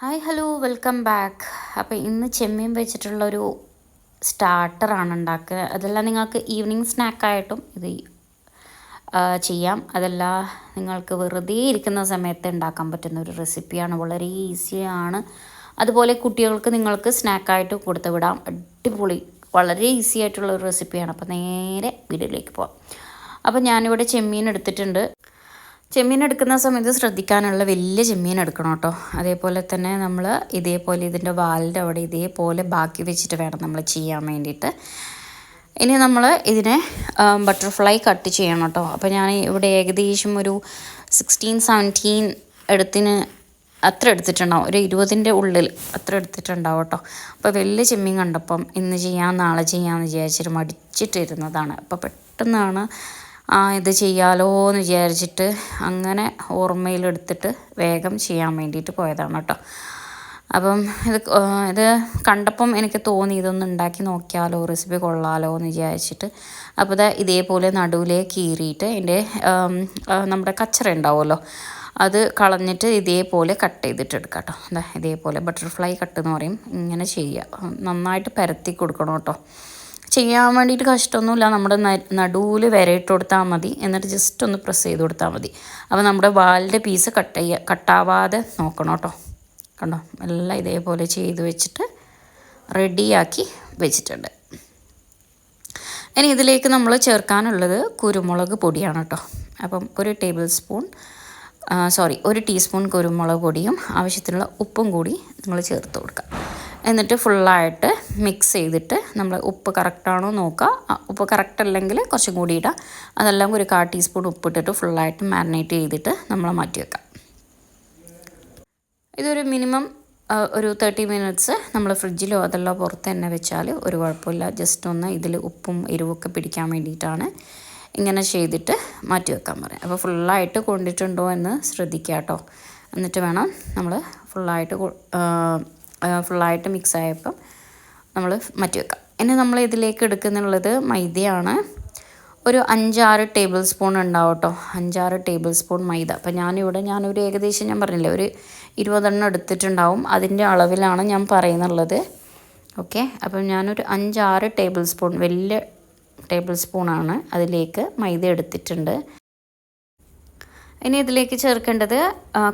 Hi hello welcome back അപ്പോൾ ഇന്ന് ചെമ്മീൻ വെച്ചിട്ടുള്ളൊരു സ്റ്റാർട്ടറാണ് ഉണ്ടാക്കുക. അതെല്ലാം നിങ്ങൾക്ക് ഈവനിങ് സ്നാക്കായിട്ടും ഇത് ചെയ്യാം. അതല്ല നിങ്ങൾക്ക് വെറുതെ ഇരിക്കുന്ന സമയത്ത് ഉണ്ടാക്കാൻ പറ്റുന്ന ഒരു റെസിപ്പിയാണ് വളരെ ഈസിയാണ് അതുപോലെ കുട്ടികൾക്ക് നിങ്ങൾക്ക് സ്നാക്കായിട്ട് കൊടുത്തു വിടാം. അടിപൊളി വളരെ ഈസി ആയിട്ടുള്ള ഒരു റെസിപ്പിയാണ് അപ്പോൾ നേരെ വീഡിയോയിലേക്ക് പോവാം. അപ്പോൾ ഞാനിവിടെ ചെമ്മീൻ എടുത്തിട്ടുണ്ട്. ചെമ്മീൻ എടുക്കുന്ന സമയത്ത് ശ്രദ്ധിക്കാനുള്ള വലിയ ചെമ്മീൻ എടുക്കണം കേട്ടോ. അതേപോലെ തന്നെ നമ്മൾ ഇതേപോലെ ഇതിന്റെ വാലിന്റെ അവിടെ ഇതേപോലെ ബാക്കി വെച്ചിട്ട് വേണം നമ്മൾ ചെയ്യാൻ വേണ്ടിയിട്ട്. ഇനി നമ്മൾ ഇതിനെ ബട്ടർഫ്ലൈ കട്ട് ചെയ്യണം കേട്ടോ. അപ്പോൾ ഞാൻ ഇവിടെ ഏകദേശം ഒരു സിക്സ്റ്റീൻ സെവന്റീൻ എടുത്തിന് അത്ര എടുത്തിട്ടുണ്ടാവും. ഒരു ഇരുപതിന്റെ ഉള്ളിൽ അത്ര എടുത്തിട്ടുണ്ടാവും കേട്ടോ. അപ്പോൾ വലിയ ചെമ്മീൻ കണ്ടപ്പം ഇന്ന് ചെയ്യാം നാളെ ചെയ്യാമെന്ന് വിചാരിച്ചിട്ട് മടിച്ചിട്ടിരുന്നതാണ്. അപ്പോൾ പെട്ടെന്നാണ് ആ ഇത് ചെയ്യാലോ എന്ന് വിചാരിച്ചിട്ട് അങ്ങനെ ഓർമ്മയിലെടുത്തിട്ട് വേഗം ചെയ്യാൻ വേണ്ടിയിട്ട് പോയതാണ് കേട്ടോ. അപ്പം ഇത് ഇത് കണ്ടപ്പം എനിക്ക് തോന്നി ഇതൊന്ന് ഉണ്ടാക്കി നോക്കിയാലോ റെസിപ്പി കൊള്ളാലോ എന്ന് വിചാരിച്ചിട്ട്. അപ്പോൾ ഇത് ഇതേപോലെ നടുവിലേ കീറിയിട്ട് അതിന്റെ നമ്മുടെ കച്ചറ ഉണ്ടാവുമല്ലോ അത് കളഞ്ഞിട്ട് ഇതേപോലെ കട്ട് ചെയ്തിട്ട് എടുക്കാം കേട്ടോ. എന്താ ഇതേപോലെ ബട്ടർഫ്ലൈ കട്ട് എന്ന് പറയും. ഇങ്ങനെ ചെയ്യുക. നന്നായിട്ട് പരത്തി കൊടുക്കണം കേട്ടോ. ചെയ്യാൻ വേണ്ടിയിട്ട് കഷ്ടമൊന്നുമില്ല. നമ്മുടെ നടുവിൽ വിരയിട്ട് കൊടുത്താൽ മതി. എന്നിട്ട് ജസ്റ്റ് ഒന്ന് പ്രസ് ചെയ്ത് കൊടുത്താൽ മതി. അപ്പോൾ നമ്മുടെ വാലിന്റെ പീസ് കട്ട് ചെയ്യുക കട്ടാവാതെ നോക്കണം കേട്ടോ. കണ്ടോ? എല്ലാം ഇതേപോലെ ചെയ്ത് വെച്ചിട്ട് റെഡിയാക്കി വെച്ചിട്ടുണ്ട്. ഇനി ഇതിലേക്ക് നമ്മൾ ചേർക്കാനുള്ളത് കുരുമുളക് പൊടിയാണ് കേട്ടോ. അപ്പം ഒരു ടേബിൾ സ്പൂൺ സോറി ഒരു ടീസ്പൂൺ കുരുമുളക് പൊടിയും ആവശ്യത്തിനുള്ള ഉപ്പും കൂടി നിങ്ങൾ ചേർത്ത് കൊടുക്കുക. എന്നിട്ട് ഫുള്ളായിട്ട് മിക്സ് ചെയ്തിട്ട് നമ്മൾ ഉപ്പ് കറക്റ്റാണോ നോക്കുക. ഉപ്പ് കറക്റ്റ് അല്ലെങ്കിൽ കുറച്ചും കൂടി ഇടാം. അതെല്ലാം ഒരു കാ ടീസ്പൂൺ ഉപ്പിട്ടിട്ട് ഫുള്ളായിട്ട് മാരിനേറ്റ് ചെയ്തിട്ട് നമ്മൾ മാറ്റി വെക്കാം. ഇതൊരു മിനിമം ഒരു തേർട്ടി മിനിറ്റ്സ് നമ്മൾ ഫ്രിഡ്ജിലോ അതല്ലോ പുറത്ത് തന്നെ വെച്ചാൽ ഒരു കുഴപ്പമില്ല. ജസ്റ്റ് ഒന്ന് ഇതിൽ ഉപ്പും എരിവൊക്കെ പിടിക്കാൻ വേണ്ടിയിട്ടാണ് ഇങ്ങനെ ചെയ്തിട്ട് മാറ്റി വെക്കാൻ പറയാം. അപ്പോൾ ഫുള്ളായിട്ട് കൊണ്ടിട്ടുണ്ടോ എന്ന് ശ്രദ്ധിക്കുക കേട്ടോ എന്നിട്ട് വേണം നമ്മൾ ഫുള്ളായിട്ട് ഫുള്ളായിട്ട് മിക്സ് ആയപ്പം നമ്മൾ മാറ്റി വെക്കാം. ഇനി നമ്മൾ ഇതിലേക്ക് എടുക്കുന്നുള്ളത് മൈദയാണ്. ഒരു അഞ്ചാറ് ടേബിൾ സ്പൂൺ ഉണ്ടാവും കേട്ടോ അഞ്ചാറ് ടേബിൾ സ്പൂൺ മൈദ. അപ്പം ഞാനിവിടെ ഞാനൊരു ഏകദേശം ഞാൻ പറഞ്ഞില്ലേ ഒരു ഇരുപതെണ്ണം എടുത്തിട്ടുണ്ടാവും. അതിന്റെ അളവിലാണ് ഞാൻ പറയുന്നുള്ളത്. ഓക്കെ? അപ്പം ഞാനൊരു അഞ്ചാറ് ടേബിൾ സ്പൂൺ വലിയ ടേബിൾ സ്പൂണാണ് അതിലേക്ക് മൈദ എടുത്തിട്ടുണ്ട്. ഇനി ഇതിലേക്ക് ചേർക്കേണ്ടത്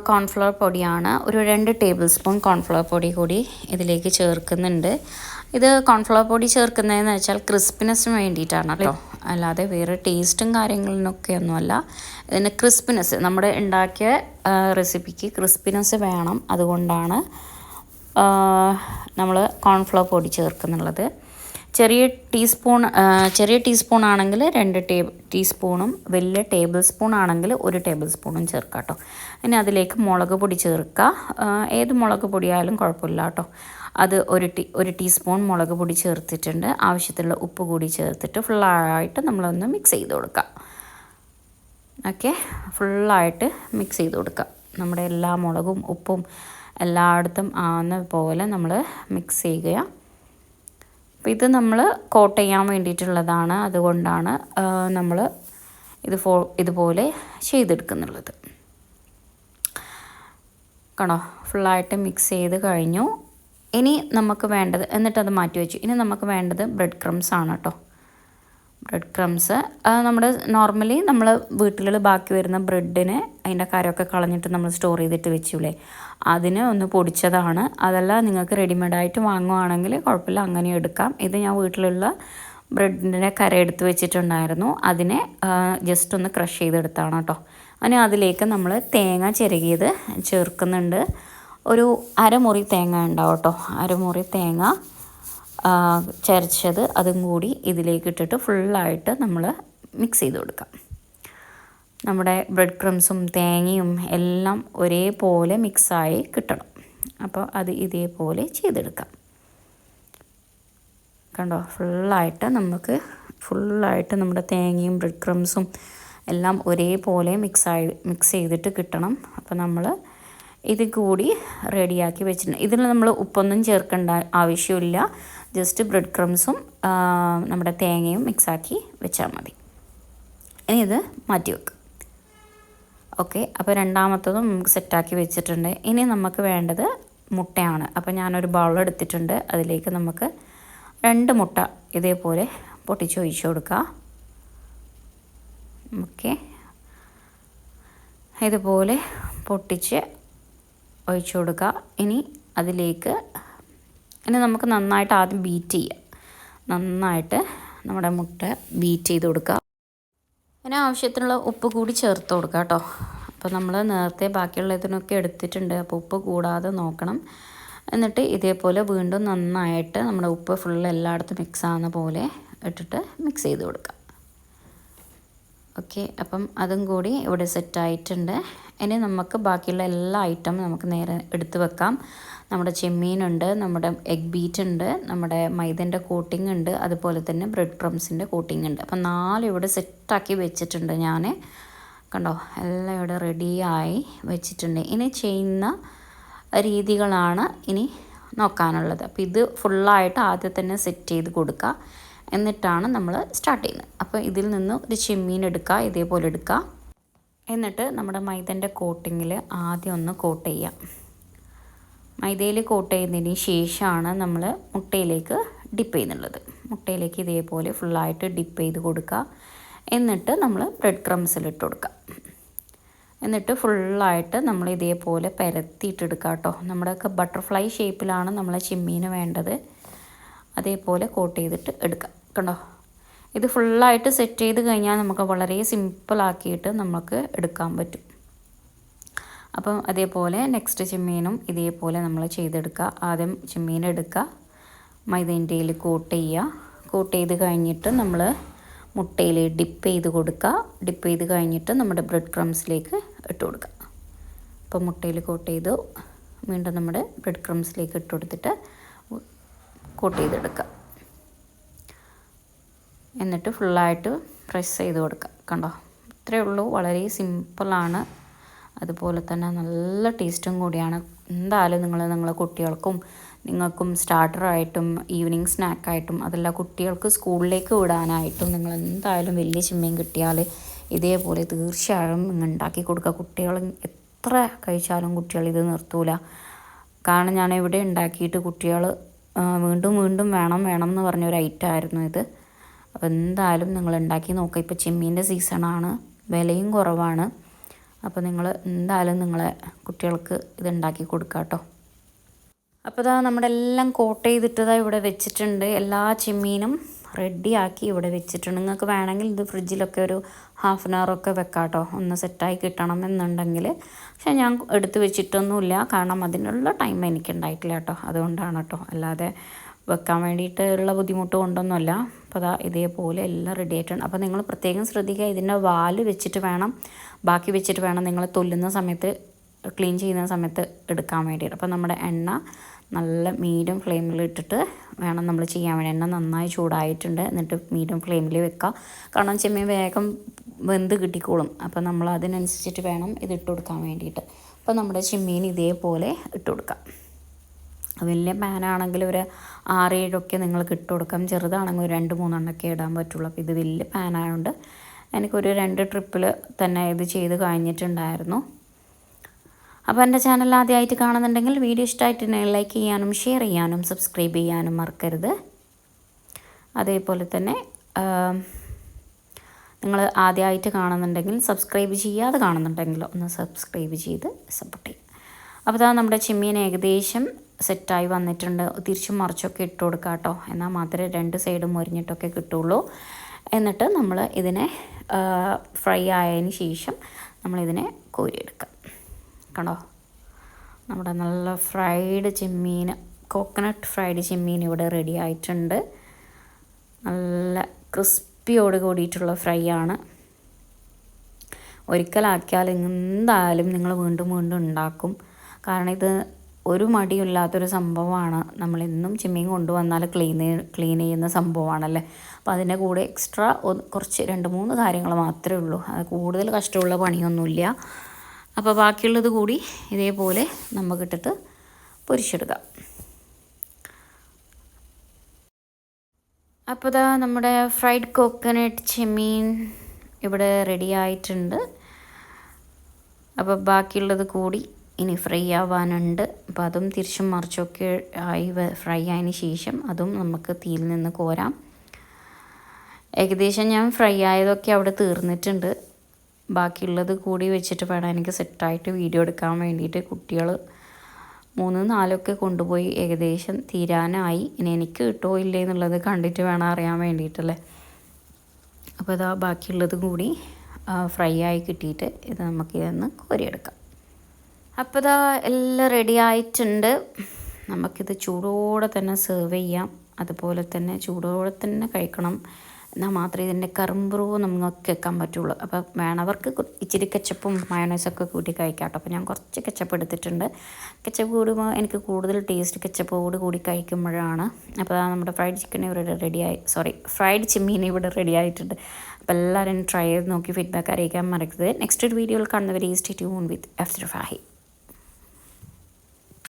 കോൺഫ്ലവർ പൊടിയാണ്. ഒരു രണ്ട് ടേബിൾ സ്പൂൺ കോൺഫ്ലവർ പൊടി കൂടി ഇതിലേക്ക് ചേർക്കുന്നുണ്ട്. ഇത് കോൺഫ്ലവർ പൊടി ചേർക്കുന്നതെന്ന് വെച്ചാൽ ക്രിസ്പിനെസ്സിന് വേണ്ടിയിട്ടാണ് കേട്ടോ. അല്ലാതെ വേറെ ടേസ്റ്റും കാര്യങ്ങളിലൊക്കെ ഒന്നുമല്ല ഇതിന് ക്രിസ്പിനെസ് നമ്മുടെ ഉണ്ടാക്കിയ റെസിപ്പിക്ക് ക്രിസ്പിനെസ് വേണം. അതുകൊണ്ടാണ് നമ്മൾ കോൺഫ്ലവർ പൊടി ചേർക്കുന്നുള്ളത്. ചെറിയ ടീസ്പൂൺ ചെറിയ ടീസ്പൂൺ ആണെങ്കിൽ രണ്ട് ടേ ടീസ്പൂണും വലിയ ടേബിൾ സ്പൂൺ ആണെങ്കിൽ ഒരു ടേബിൾ സ്പൂണും ചേർക്കാം കേട്ടോ. ഇനി അതിലേക്ക് മുളക് പൊടി ചേർക്കുക ഏത് മുളക് പൊടിയായാലും കുഴപ്പമില്ല കേട്ടോ. അത് ഒരു ടീ ഒരു ടീസ്പൂൺ മുളക് പൊടി ചേർത്തിട്ടുണ്ട്. ആവശ്യത്തിലുള്ള ഉപ്പ് കൂടി ചേർത്തിട്ട് ഫുള്ളായിട്ട് നമ്മളൊന്ന് മിക്സ് ചെയ്ത് കൊടുക്കുക ഓക്കെ ഫുള്ളായിട്ട് മിക്സ് ചെയ്ത് കൊടുക്കുക നമ്മുടെ എല്ലാ മുളകും ഉപ്പും എല്ലായിടത്തും ആവുന്ന പോലെ നമ്മൾ മിക്സ് ചെയ്യുക അപ്പോൾ ഇത് നമ്മൾ കോട്ട് ചെയ്യാൻ വേണ്ടിയിട്ടുള്ളതാണ്. അതുകൊണ്ടാണ് നമ്മൾ ഇത് ഫോ ഇതുപോലെ ചെയ്തെടുക്കുന്നുള്ളത്. കണോ ഫുള്ളായിട്ട് മിക്സ് ചെയ്ത് കഴിഞ്ഞു. ഇനി നമുക്ക് വേണ്ടത് എന്നിട്ട് അത് മാറ്റി വെച്ചു. ഇനി നമുക്ക് വേണ്ടത് ബ്രെഡ് ക്രംസ് ആണ് കേട്ടോ. ബ്രെഡ് ക്രംസ് നമ്മുടെ നോർമലി നമ്മൾ വീട്ടിൽ ബാക്കി വരുന്ന ബ്രെഡിന് അതിന്റെ കരമൊക്കെ കളഞ്ഞിട്ട് നമ്മൾ സ്റ്റോർ ചെയ്തിട്ട് വെച്ചില്ലേ അതിന് ഒന്ന് പൊടിച്ചതാണ്. അതെല്ലാം നിങ്ങൾക്ക് റെഡിമെയ്ഡായിട്ട് വാങ്ങുവാണെങ്കിൽ കുഴപ്പമില്ല അങ്ങനെ എടുക്കാം. ഇത് ഞാൻ വീട്ടിലുള്ള ബ്രെഡിന്റെ കര എടുത്ത് വെച്ചിട്ടുണ്ടായിരുന്നു. അതിനെ ജസ്റ്റ് ഒന്ന് ക്രഷ് ചെയ്തെടുത്താണ് കേട്ടോ അങ്ങനെ അതിലേക്ക് നമ്മൾ തേങ്ങ ചിരകിയത് ചേർക്കുന്നുണ്ട്. ഒരു അരമുറി തേങ്ങ ഉണ്ടാവും കേട്ടോ അരമുറി തേങ്ങ ചരച്ചത് അതും കൂടി ഇതിലേക്ക് ഇട്ടിട്ട് ഫുള്ളായിട്ട് നമ്മൾ മിക്സ് ചെയ്ത് കൊടുക്കാം. നമ്മുടെ ബ്രെഡ് ക്രംസും തേങ്ങയും എല്ലാം ഒരേപോലെ മിക്സായി കിട്ടണം. അപ്പോൾ അത് ഇതേപോലെ ചെയ്തെടുക്കാം. കണ്ടോ? ഫുള്ളായിട്ട് നമുക്ക് ഫുള്ളായിട്ട് നമ്മുടെ തേങ്ങയും ബ്രെഡ് ക്രംസും എല്ലാം ഒരേപോലെ മിക്സായി മിക്സ് ചെയ്തിട്ട് കിട്ടണം. അപ്പോൾ നമ്മൾ ഇത് കൂടി റെഡിയാക്കി വെച്ചിട്ടുണ്ട്. ഇതിൽ നമ്മൾ ഉപ്പൊന്നും ചേർക്കേണ്ട ആവശ്യമില്ല. ജസ്റ്റ് ബ്രെഡ് ക്രംസും നമ്മുടെ തേങ്ങയും മിക്സാക്കി വെച്ചാൽ മതി. ഇനി ഇത് മാറ്റി വെക്കാം. ഓക്കെ അപ്പോൾ രണ്ടാമത്തതും നമുക്ക് സെറ്റാക്കി വെച്ചിട്ടുണ്ട്. ഇനി നമുക്ക് വേണ്ടത് മുട്ടയാണ്. അപ്പോൾ ഞാനൊരു ബൗൾ എടുത്തിട്ടുണ്ട്. അതിലേക്ക് നമുക്ക് രണ്ട് മുട്ട ഇതേപോലെ പൊട്ടിച്ച് ഒഴിച്ചു കൊടുക്കുക ഓക്കെ. ഇതുപോലെ പൊട്ടിച്ച് ഒഴിച്ചു കൊടുക്കുക ഇനി അതിലേക്ക് ഇനി നമുക്ക് നന്നായിട്ട് ആദ്യം ബീറ്റ് ചെയ്യാം. നന്നായിട്ട് നമ്മുടെ മുട്ട ബീറ്റ് ചെയ്ത് കൊടുക്കുക ഇനി ആവശ്യത്തിനുള്ള ഉപ്പ് കൂടി ചേർത്ത് കൊടുക്കുക കേട്ടോ. അപ്പോൾ നമ്മൾ നേരത്തെ ബാക്കിയുള്ള ഇതിനൊക്കെ എടുത്തിട്ടുണ്ട്. അപ്പോൾ ഉപ്പ് കൂടാതെ നോക്കണം. എന്നിട്ട് ഇതേപോലെ വീണ്ടും നന്നായിട്ട് നമ്മുടെ ഉപ്പ് ഫുൾ എല്ലായിടത്തും മിക്സ് ആവുന്ന പോലെ ഇട്ടിട്ട് മിക്സ് ചെയ്ത് കൊടുക്കാം. ഓക്കെ അപ്പം അതും കൂടി ഇവിടെ സെറ്റായിട്ടുണ്ട്. ഇനി നമുക്ക് ബാക്കിയുള്ള എല്ലാ ഐറ്റം നമുക്ക് നേരെ എടുത്തു വെക്കാം. നമ്മുടെ ചെമ്മീനുണ്ട് നമ്മുടെ എഗ് ബീറ്റ് ഉണ്ട് നമ്മുടെ മൈദന്റെ കോട്ടിംഗ് ഉണ്ട് അതുപോലെ തന്നെ ബ്രെഡ് ക്രംസിന്റെ കോട്ടിംഗ് ഉണ്ട്. അപ്പം നാല് ഇവിടെ സെറ്റാക്കി വെച്ചിട്ടുണ്ട് ഞാൻ കണ്ടോ എല്ലാം ഇവിടെ റെഡിയായി വെച്ചിട്ടുണ്ട്. ഇനി ചെയ്യുന്ന രീതികളാണ് ഇനി നോക്കാനുള്ളത്. അപ്പോൾ ഇത് ഫുള്ളായിട്ട് ആദ്യം തന്നെ സെറ്റ് ചെയ്ത് കൊടുക്കുക. എന്നിട്ടാണ് നമ്മൾ സ്റ്റാർട്ട് ചെയ്യുന്നത്. അപ്പോൾ ഇതിൽ നിന്ന് ഒരു ചെമ്മീൻ എടുക്കുക ഇതേപോലെ എടുക്കുക എന്നിട്ട് നമ്മുടെ മൈദന്റെ കോട്ടിങ്ങിൽ ആദ്യം ഒന്ന് കോട്ട് ചെയ്യാം. മൈദയിൽ കോട്ട് ചെയ്യുന്നതിന് ശേഷമാണ് നമ്മൾ മുട്ടയിലേക്ക് ഡിപ്പ് ചെയ്യുന്നുള്ളത്. മുട്ടയിലേക്ക് ഇതേപോലെ ഫുള്ളായിട്ട് ഡിപ്പ് ചെയ്ത് കൊടുക്കുക. എന്നിട്ട് നമ്മൾ ബ്രെഡ് ക്രംസിലിട്ട് കൊടുക്കുക. എന്നിട്ട് ഫുള്ളായിട്ട് നമ്മൾ ഇതേപോലെ പരത്തിയിട്ടെടുക്കുക കേട്ടോ നമ്മുടെയൊക്കെ ബട്ടർഫ്ലൈ ഷേപ്പിലാണ് നമ്മളെ ചിമ്മീന് വേണ്ടത്. അതേപോലെ കോട്ട് ചെയ്തിട്ട് എടുക്കാം. കണ്ടോ? ഇത് ഫുള്ളായിട്ട് സെറ്റ് ചെയ്ത് കഴിഞ്ഞാൽ നമുക്ക് വളരെ സിമ്പിളാക്കിയിട്ട് നമുക്ക് എടുക്കാൻ പറ്റും. അപ്പം അതേപോലെ നെക്സ്റ്റ് ചെമ്മീനും ഇതേപോലെ നമ്മൾ ചെയ്തെടുക്കുക. ആദ്യം ചെമ്മീൻ എടുക്കുക. മൈദേന്റെയിൽ കോട്ട് ചെയ്യുക. കോട്ട് ചെയ്ത് കഴിഞ്ഞിട്ട് നമ്മൾ മുട്ടയിൽ ഡിപ്പ് ചെയ്ത് കൊടുക്കുക. ഡിപ്പ് ചെയ്ത് കഴിഞ്ഞിട്ട് നമ്മുടെ ബ്രെഡ് ക്രംസിലേക്ക് ഇട്ട് കൊടുക്കുക. അപ്പോൾ മുട്ടയിൽ കോട്ട് ചെയ്തു. വീണ്ടും നമ്മുടെ ബ്രെഡ് ക്രംസിലേക്ക് ഇട്ട് കൊടുത്തിട്ട് കോട്ട് ചെയ്തെടുക്കുക. എന്നിട്ട് ഫുള്ളായിട്ട് പ്രസ് ചെയ്ത് കൊടുക്കുക. കണ്ടോ? ഇത്രയേ ഉള്ളൂ. വളരെ സിമ്പിളാണ് അതുപോലെ തന്നെ നല്ല ടേസ്റ്റും കൂടിയാണ്. എന്തായാലും നിങ്ങൾ നിങ്ങളെ കുട്ടികൾക്കും നിങ്ങൾക്കും സ്റ്റാർട്ടറായിട്ടും ഈവനിങ് സ്നാക്കായിട്ടും അതല്ല കുട്ടികൾക്ക് സ്കൂളിലേക്ക് വിടാനായിട്ടും നിങ്ങൾ എന്തായാലും വലിയ ചിമ്മയും കിട്ടിയാൽ ഇതേപോലെ തീർച്ചയായും നിങ്ങൾ ഉണ്ടാക്കി കൊടുക്കുക. കുട്ടികൾ എത്ര കഴിച്ചാലും കുട്ടികൾ ഇത് നിർത്തൂല. കാരണം ഞാൻ ഇവിടെ ഉണ്ടാക്കിയിട്ട് കുട്ടികൾ വീണ്ടും വീണ്ടും വേണം വേണം എന്ന് പറഞ്ഞ ഒരു ഐറ്റം ആയിരുന്നു ഇത്. അപ്പോൾ എന്തായാലും നിങ്ങൾ ഉണ്ടാക്കി നോക്കുക ഇപ്പോൾ ചെമ്മീന്റെ സീസണാണ് വിലയും കുറവാണ്. അപ്പോൾ നിങ്ങൾ എന്തായാലും നിങ്ങളെ കുട്ടികൾക്ക് ഇത് ഉണ്ടാക്കി കൊടുക്കുക കേട്ടോ അപ്പോൾ ഇതാ നമ്മുടെ എല്ലാം കോട്ട് ചെയ്തിട്ടതാ ഇവിടെ വെച്ചിട്ടുണ്ട്. എല്ലാ ചെമ്മീനും റെഡിയാക്കി ഇവിടെ വെച്ചിട്ടുണ്ട്. നിങ്ങൾക്ക് വേണമെങ്കിൽ ഇത് ഫ്രിഡ്ജിലൊക്കെ ഒരു ഹാഫ് ആൻ അവറൊക്കെ വെക്കാം കേട്ടോ ഒന്ന് സെറ്റായി കിട്ടണം എന്നുണ്ടെങ്കിൽ പക്ഷെ ഞാൻ എടുത്ത് വെച്ചിട്ടൊന്നുമില്ല. കാരണം അതിനുള്ള ടൈം എനിക്ക് ഉണ്ടായിട്ടില്ല കേട്ടോ. അതുകൊണ്ടാണ് കേട്ടോ. അല്ലാതെ വെക്കാൻ വേണ്ടിയിട്ടുള്ള ബുദ്ധിമുട്ട് കൊണ്ടൊന്നുമല്ല. അപ്പോൾ അതാ ഇതേപോലെ എല്ലാം റെഡി ആയിട്ടുണ്ട്. അപ്പോൾ നിങ്ങൾ പ്രത്യേകം ശ്രദ്ധിക്കുക. ഇതിന്റെ വാൽ വെച്ചിട്ട് വേണം. ബാക്കി വെച്ചിട്ട് വേണം നിങ്ങൾ തൊല്ലുന്ന സമയത്ത് ക്ലീൻ ചെയ്യുന്ന സമയത്ത് എടുക്കാൻ വേണ്ടിയിട്ട്. അപ്പോൾ നമ്മുടെ എണ്ണ നല്ല മീഡിയം ഫ്ലെയിമിൽ ഇട്ടിട്ട് വേണം നമ്മൾ ചെയ്യാൻ വേണ്ടി. എണ്ണ നന്നായി ചൂടായിട്ടുണ്ട്. എന്നിട്ട് മീഡിയം ഫ്ലെയിമിൽ വെക്കുക കാരണം ചെമ്മീൻ വേഗം വെന്ത് കിട്ടിക്കോളും. അപ്പോൾ നമ്മൾ അതിനനുസരിച്ചിട്ട് വേണം ഇത് ഇട്ട് കൊടുക്കാൻ വേണ്ടിയിട്ട്. അപ്പോൾ നമ്മുടെ ചിമ്മീൻ ഇതേപോലെ ഇട്ട് കൊടുക്കാം. വലിയ പാനാണെങ്കിൽ ഒരു ആറേഴൊക്കെ നിങ്ങൾക്ക് ഇട്ട് കൊടുക്കാം. ചെറുതാണെങ്കിൽ ഒരു രണ്ട് മൂന്നെണ്ണമൊക്കെ ഇടാൻ പറ്റുള്ളൂ. അപ്പോൾ ഇത് വലിയ പാനായതുകൊണ്ട് എനിക്കൊരു രണ്ട് ട്രിപ്പിൽ തന്നെ ഇത് ചെയ്ത് കഴിഞ്ഞിട്ടുണ്ടായിരുന്നു. അപ്പോൾ എന്റെ ചാനൽ ആദ്യമായിട്ട് കാണുന്നുണ്ടെങ്കിൽ വീഡിയോ ഇഷ്ടമായിട്ടുണ്ടെങ്കിൽ ലൈക്ക് ചെയ്യാനും ഷെയർ ചെയ്യാനും സബ്സ്ക്രൈബ് ചെയ്യാനും മറക്കരുത്. അതേപോലെ തന്നെ നിങ്ങൾ ആദ്യമായിട്ട് കാണുന്നുണ്ടെങ്കിൽ സബ്സ്ക്രൈബ് ചെയ്യാതെ കാണുന്നുണ്ടെങ്കിലോ ഒന്ന് സബ്സ്ക്രൈബ് ചെയ്ത് സപ്പോർട്ട് ചെയ്യും അപ്പോൾ അതാ നമ്മുടെ ചെമ്മീൻ ഏകദേശം സെറ്റായി വന്നിട്ടുണ്ട്. തിരിച്ചും മറിച്ചൊക്കെ ഇട്ട് കൊടുക്കുക കേട്ടോ. എന്നാൽ മാത്രമേ രണ്ട് സൈഡും മുരിഞ്ഞിട്ടൊക്കെ കിട്ടുള്ളൂ എന്നിട്ട് നമ്മൾ ഇതിനെ ഫ്രൈ ആയതിന് ശേഷം നമ്മളിതിനെ കോരിയെടുക്കാം. കണ്ടോ? നമ്മുടെ നല്ല ഫ്രൈഡ് ചെമ്മീൻ കോക്കനട്ട് ഫ്രൈഡ് ചെമ്മീൻ ഇവിടെ റെഡി ആയിട്ടുണ്ട്. നല്ല ക്രിസ്പിയോട് കൂടിയിട്ടുള്ള ഫ്രൈ ആണ്. ഒരിക്കലാക്കിയാൽ എന്തായാലും നിങ്ങൾ വീണ്ടും വീണ്ടും ഉണ്ടാക്കും. കാരണം ഇത് ഒരു മടിയില്ലാത്തൊരു സംഭവമാണ്. നമ്മൾ എന്നും ചിമ്മിങ് കൊണ്ടുവന്നാൽ ക്ലീൻ ക്ലീൻ ചെയ്യുന്ന സംഭവമാണല്ലേ? അപ്പോൾ അതിന്റെ കൂടെ എക്സ്ട്രാ കുറച്ച് രണ്ട് മൂന്ന് കാര്യങ്ങൾ മാത്രമേ ഉള്ളൂ. അത് കൂടുതൽ കഷ്ടമുള്ള പണിയൊന്നുമില്ല. അപ്പോൾ ബാക്കിയുള്ളത് കൂടി ഇതേപോലെ നമുക്കിട്ടിട്ട് പൊരിച്ചെടുക്കാം. അപ്പോൾ ഇതാ നമ്മുടെ ഫ്രൈഡ് കോക്കനട്ട് ചെമ്മീൻ ഇവിടെ റെഡി ആയിട്ടുണ്ട്. അപ്പോൾ ബാക്കിയുള്ളത് കൂടി ഇനി ഫ്രൈ ആവാനുണ്ട്. അപ്പോൾ അതും തിരിച്ചും മറിച്ചൊക്കെ ആയി ഫ്രൈ ആയതിന് ശേഷം അതും നമുക്ക് തീയിൽ നിന്ന് കോരാം. ഏകദേശം ഞാൻ ഫ്രൈ ആയതൊക്കെ അവിടെ തീർന്നിട്ടുണ്ട്. ബാക്കിയുള്ളത് കൂടി വെച്ചിട്ട് വേണം എനിക്ക് സെറ്റായിട്ട് വീഡിയോ എടുക്കാൻ വേണ്ടിയിട്ട് കുട്ടികൾ മൂന്ന് നാലൊക്കെ കൊണ്ടുപോയി ഏകദേശം തീരാനായി. ഇനി എനിക്ക് കിട്ടുമോ ഇല്ലേ എന്നുള്ളത് കണ്ടിട്ട് വേണം അറിയാൻ വേണ്ടിയിട്ടല്ലേ. അപ്പോൾ ഇതാ ബാക്കിയുള്ളതും കൂടി ഫ്രൈ ആയി കിട്ടിയിട്ട് ഇത് നമുക്ക് ഇതൊന്ന് കോരിയെടുക്കാം. അപ്പോൾ ഇതാ എല്ലാം റെഡി ആയിട്ടുണ്ട്. നമുക്കിത് ചൂടോടെ തന്നെ സെർവ് ചെയ്യാം. അതുപോലെ തന്നെ ചൂടോടെ തന്നെ കഴിക്കണം. എന്നാൽ മാത്രമേ ഇതിന്റെ കറുമ്പുറവ് നമുക്ക് വെക്കാൻ പറ്റുള്ളൂ. അപ്പോൾ വേണവർക്ക് ഇച്ചിരി കെച്ചപ്പും മയോണൈസൊക്കെ കൂട്ടി കഴിക്കാം കേട്ടോ. അപ്പോൾ ഞാൻ കുറച്ച് കെച്ചപ്പ് എടുത്തിട്ടുണ്ട്. കെച്ചപ്പ് കൂടുമ്പോൾ എനിക്ക് കൂടുതൽ ടേസ്റ്റ് കെച്ചപ്പോട് കൂടി കഴിക്കുമ്പോഴാണ്. അപ്പോൾ നമ്മുടെ ഫ്രൈഡ് ചിക്കൻ ഇവിടെ റെഡിയായി സോറി ഫ്രൈഡ് ചിമ്മീൻ ഇവിടെ റെഡി ആയിട്ടുണ്ട്. അപ്പോൾ എല്ലാവരും ട്രൈ ചെയ്ത് നോക്കി ഫീഡ്ബാക്ക് അറിയിക്കാൻ മറക്കരുത്. നെക്സ്റ്റ് ഒരു വീഡിയോയിൽ കാണുന്നവർ stay tune with F Fahi